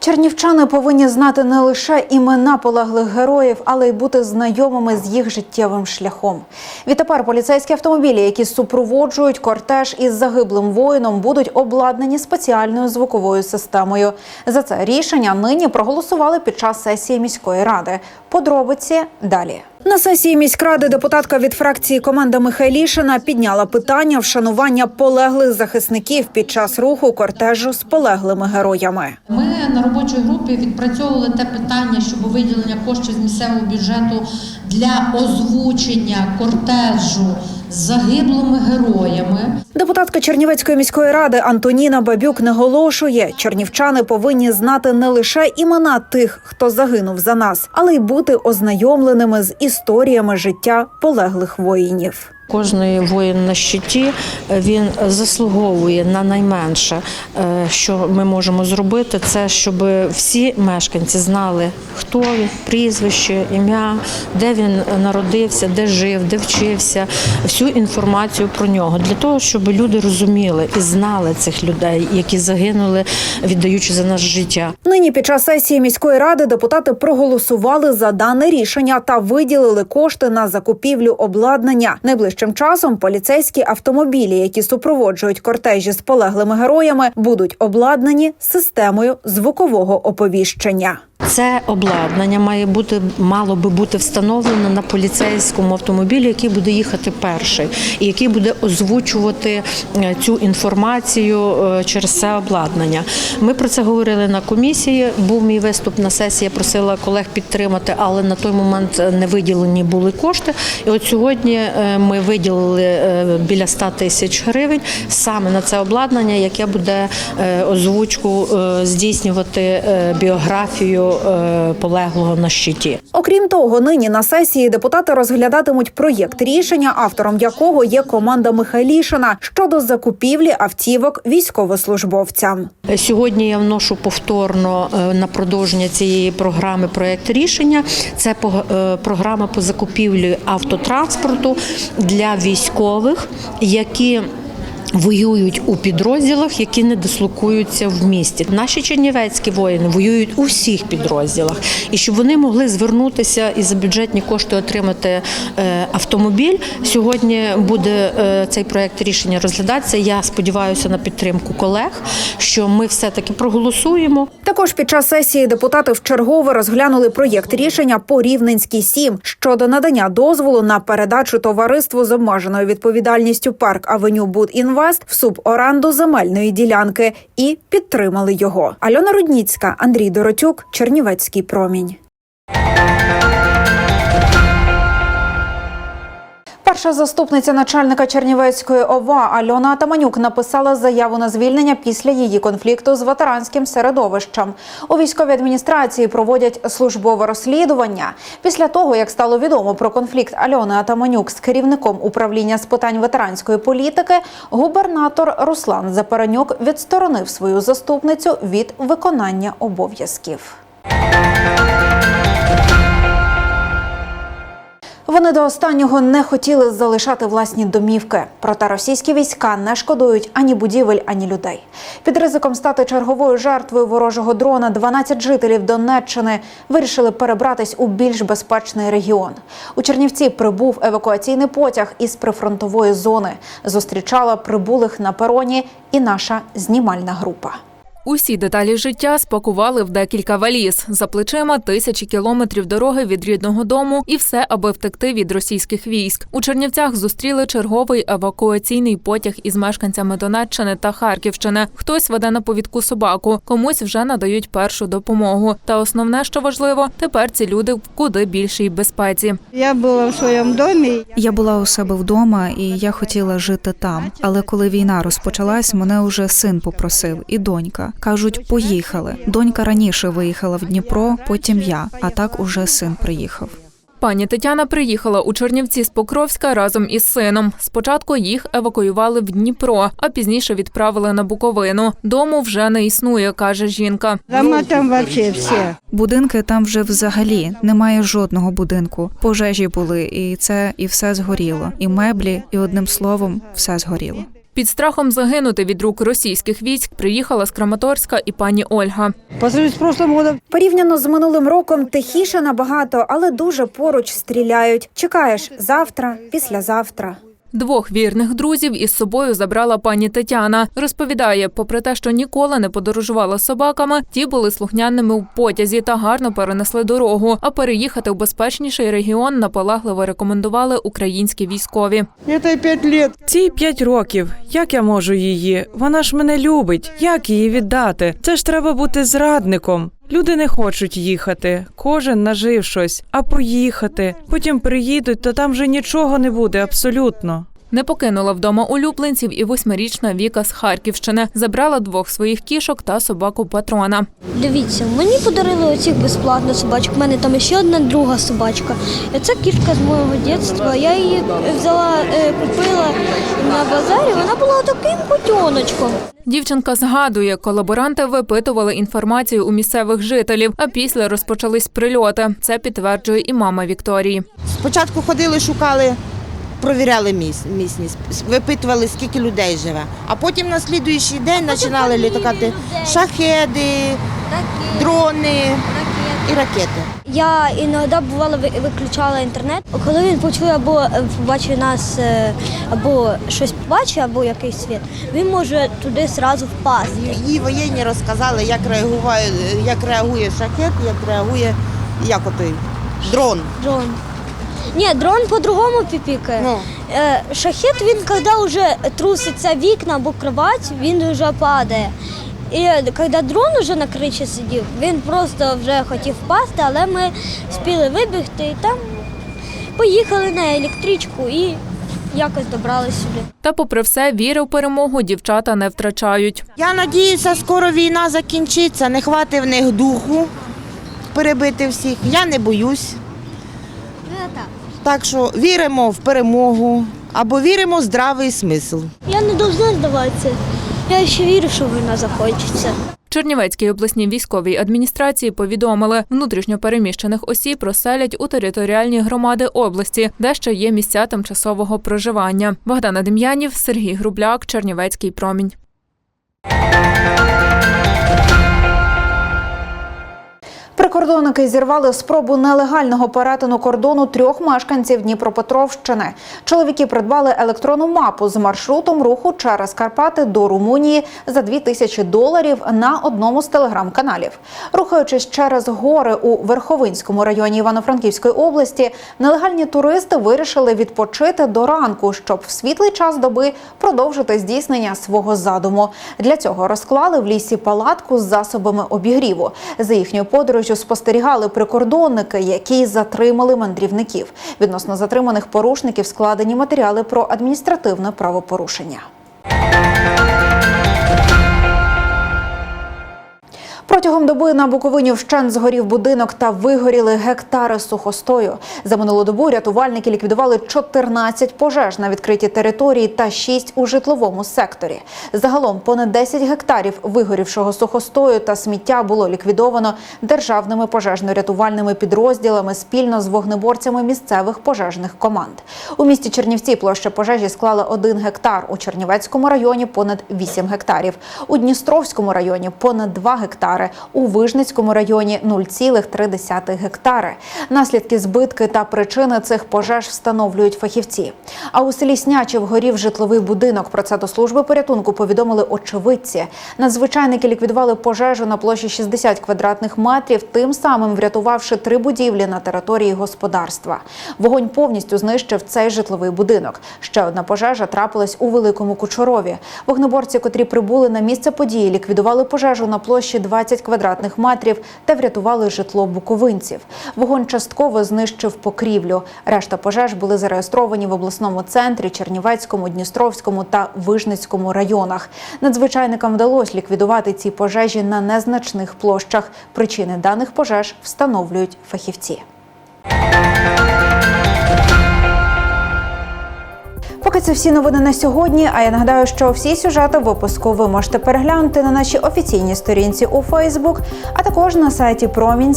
Чернівчани повинні знати не лише імена полеглих героїв, але й бути знайомими з їх життєвим шляхом. Відтепер поліцейські автомобілі, які супроводжують кортеж із загиблим воїном, будуть обладнані спеціальною звуковою системою. За це рішення нині проголосували під час сесії міської ради. Подробиці далі. На сесії міськради депутатка від фракції команда Михайлішина підняла питання вшанування полеглих захисників під час руху кортежу з полеглими героями. Ми на робочій групі відпрацьовували те питання щодо виділення коштів з місцевого бюджету для озвучення кортежу загиблими героями. Депутатка Чернівецької міської ради Антоніна Бабюк наголошує, чернівчани повинні знати не лише імена тих, хто загинув за нас, але й бути ознайомленими з історіями життя полеглих воїнів. Кожний воїн на щиті е, він заслуговує на найменше, е, що ми можемо зробити, це щоб всі мешканці знали, хто він, прізвище, ім'я, де він народився, де жив, де вчився, всю інформацію про нього, для того, щоб люди розуміли і знали цих людей, які загинули, віддаючи за наше життя. Нині під час сесії міської ради депутати проголосували за дане рішення та виділили кошти на закупівлю обладнання. Найближчим часом поліцейські автомобілі, які супроводжують кортежі з полеглими героями, будуть обладнані системою звукового оповіщення. Це обладнання має бути мало би бути встановлено на поліцейському автомобілі, який буде їхати перший, і який буде озвучувати е, цю інформацію е, через це обладнання. Ми про це говорили на комісії. Був мій виступ на сесії. Я просила колег підтримати, але на той момент не виділені були кошти. І от сьогодні е, ми виділили е, біля 100 тисяч гривень саме на це обладнання, яке буде е, озвучку е, здійснювати е, біографію е, полеглого на щиті. Окрім того, нині на сесії депутати розглядатимуть проєкт рішення, автором якого є команда Михайлішина щодо закупівлі автівок військовослужбовцям. Сьогодні я вношу повторно е, на продовження цієї програми проєкт рішення. Це е, програма по закупівлі автотранспорту для військових, які Воюють у підрозділах, які не дислокуються в місті. Наші чернівецькі воїни воюють у всіх підрозділах, і щоб вони могли звернутися і за бюджетні кошти отримати е, автомобіль. Сьогодні буде е, цей проект рішення розглядатися. Я сподіваюся на підтримку колег, що ми все таки проголосуємо. Також під час сесії депутати вчергове розглянули проєкт рішення по Рівненській 7 щодо надання дозволу на передачу товариству з обмеженою відповідальністю парк Авеню Будінвест в суборанду земельної ділянки і підтримали його. Альона Рудніцька, Андрій Доротюк, Чернівецький промінь. Перша заступниця начальника Чернівецької ОВА Альона Атаманюк написала заяву на звільнення після її конфлікту з ветеранським середовищем. У військовій адміністрації проводять службове розслідування. Після того, як стало відомо про конфлікт Альони Атаманюк з керівником управління з питань ветеранської політики, губернатор Руслан Запаранюк відсторонив свою заступницю від виконання обов'язків. Вони до останнього не хотіли залишати власні домівки. Проте російські війська не шкодують ані будівель, ані людей. Під ризиком стати черговою жертвою ворожого дрона 12 жителів Донеччини вирішили перебратись у більш безпечний регіон. У Чернівці прибув евакуаційний потяг із прифронтової зони. Зустрічала прибулих на пероні і наша знімальна група. Усі деталі життя спакували в декілька валіз за плечима тисячі кілометрів дороги від рідного дому, і все, аби втекти від російських військ. У Чернівцях зустріли черговий евакуаційний потяг із мешканцями Донеччини та Харківщини. Хтось веде на повідку собаку, комусь вже надають першу допомогу. Та основне, що важливо, тепер ці люди в куди більшій безпеці. Я була в своєму домі. Я була у себе вдома, і я хотіла жити там. Але коли війна розпочалась, мене уже син попросив і донька. Кажуть, поїхали. Донька раніше виїхала в Дніпро, потім я. А так уже син приїхав. Пані Тетяна приїхала у Чернівці з Покровська разом із сином. Спочатку їх евакуювали в Дніпро, а пізніше відправили на Буковину. Дому вже не існує, каже жінка. Дома там вообще все. Будинки там вже взагалі немає жодного будинку. Пожежі були, і це і все згоріло. І меблі, і одним словом, все згоріло. Під страхом загинути від рук російських військ приїхала з Краматорська і пані Ольга. По сравнению с прошлым годом Порівняно з минулим роком тихіше набагато, але дуже поруч стріляють. Чекаєш завтра, післязавтра. Двох вірних друзів із собою забрала пані Тетяна. Розповідає, попри те, що ніколи не подорожувала з собаками, ті були слухняними в потязі та гарно перенесли дорогу. А переїхати в безпечніший регіон наполегливо рекомендували українські військові. это пять лет. Цій п'ять років. Як я можу її? Вона ж мене любить. Як її віддати? Це ж треба бути зрадником. Люди не хочуть їхати. Кожен нажив щось, а поїхати. Потім приїдуть, то там вже нічого не буде абсолютно. Не покинула вдома улюбленців і восьмирічна Віка з Харківщини. Забрала двох своїх кішок та собаку патрона. Дивіться, мені подарили оцих безплатно собачок. У мене там ще одна друга собачка. Це кішка з мого дитинства. Я її взяла, е, купила на базарі. Вона була таким котеночком. Дівчинка згадує, колаборанти випитували інформацію у місцевих жителів, а після розпочались прильоти. Це підтверджує і мама Вікторії. Спочатку ходили, шукали, провіряли місність, випитували, скільки людей живе. А потім на слідуючий день починали літакати шахеди, дрони і ракети. Я іноді бувало виключала інтернет. Коли він почує або е, побачить нас, е, або щось побачить, або якийсь світ, він може туди одразу впасти. Її воєнні розказали, як реагує, як реагує шахет, як реагує як отой дрон. Дрон. Ні, дрон по-другому піпікає. Ну. Е, Шахет, він коли вже труситься вікна або кровать, він вже падає. І коли дрон вже на кричі сидів, він просто вже хотів впасти, але ми спіли вибігти і там поїхали на електричку і якось добрались сюди. Та, попри все, віри в перемогу дівчата не втрачають. Я надіюся, скоро війна закінчиться, не хватить в них духу перебити всіх. Я не боюсь. Так що віримо в перемогу або віримо в здравий смисл. Я не повинна здаватися. Я ще вірю, що війна закінчиться. Чернівецькій обласній військовій адміністрації повідомили, внутрішньо переміщених осіб розселять у територіальні громади області, де ще є місця тимчасового проживання. Богдана Дем'янів, Сергій Грубляк, Чернівецький промінь. Прикордонники зірвали спробу нелегального перетину кордону трьох мешканців Дніпропетровщини. Чоловіки придбали електронну мапу з маршрутом руху через Карпати до Румунії за 2 тисячі доларів на одному з телеграм-каналів. Рухаючись через гори у Верховинському районі Івано-Франківської області, нелегальні туристи вирішили відпочити до ранку, щоб в світлий час доби продовжити здійснення свого задуму. Для цього розклали в лісі палатку з засобами обігріву. За їхньою подорожю спостерігали прикордонники, які затримали мандрівників. Відносно затриманих порушників складені матеріали про адміністративне правопорушення. Протягом доби на Буковині вщент згорів будинок та вигоріли гектари сухостою. За минулу добу рятувальники ліквідували 14 пожеж на відкритій території та 6 у житловому секторі. Загалом понад 10 гектарів вигорівшого сухостою та сміття було ліквідовано державними пожежно-рятувальними підрозділами спільно з вогнеборцями місцевих пожежних команд. У місті Чернівці площа пожежі склала 1 гектар, у Чернівецькому районі понад 8 гектарів, у Дністровському районі понад 2 гектари, у Вижницькому районі 0,3 гектари. Наслідки збитки та причини цих пожеж встановлюють фахівці. А у селі Снячів горів житловий будинок. Про це до служби порятунку повідомили очевидці. Надзвичайники ліквідували пожежу на площі 60 квадратних метрів, тим самим врятувавши три будівлі на території господарства. Вогонь повністю знищив цей житловий будинок. Ще одна пожежа трапилась у Великому Кучорові. Вогнеборці, котрі прибули на місце події, ліквідували пожежу на площі 20 квадратних метрів та врятували житло буковинців. Вогонь частково знищив покрівлю. Решта пожеж були зареєстровані в обласному центрі, Чернівецькому, Дністровському та Вижницькому районах. Надзвичайникам вдалося ліквідувати ці пожежі на незначних площах. Причини даних пожеж встановлюють фахівці. Це всі новини на сьогодні. А я нагадаю, що всі сюжети випуску ви можете переглянути на нашій офіційній сторінці у Фейсбук, а також на сайті Промінь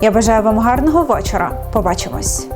Я бажаю вам гарного вечора. Побачимось.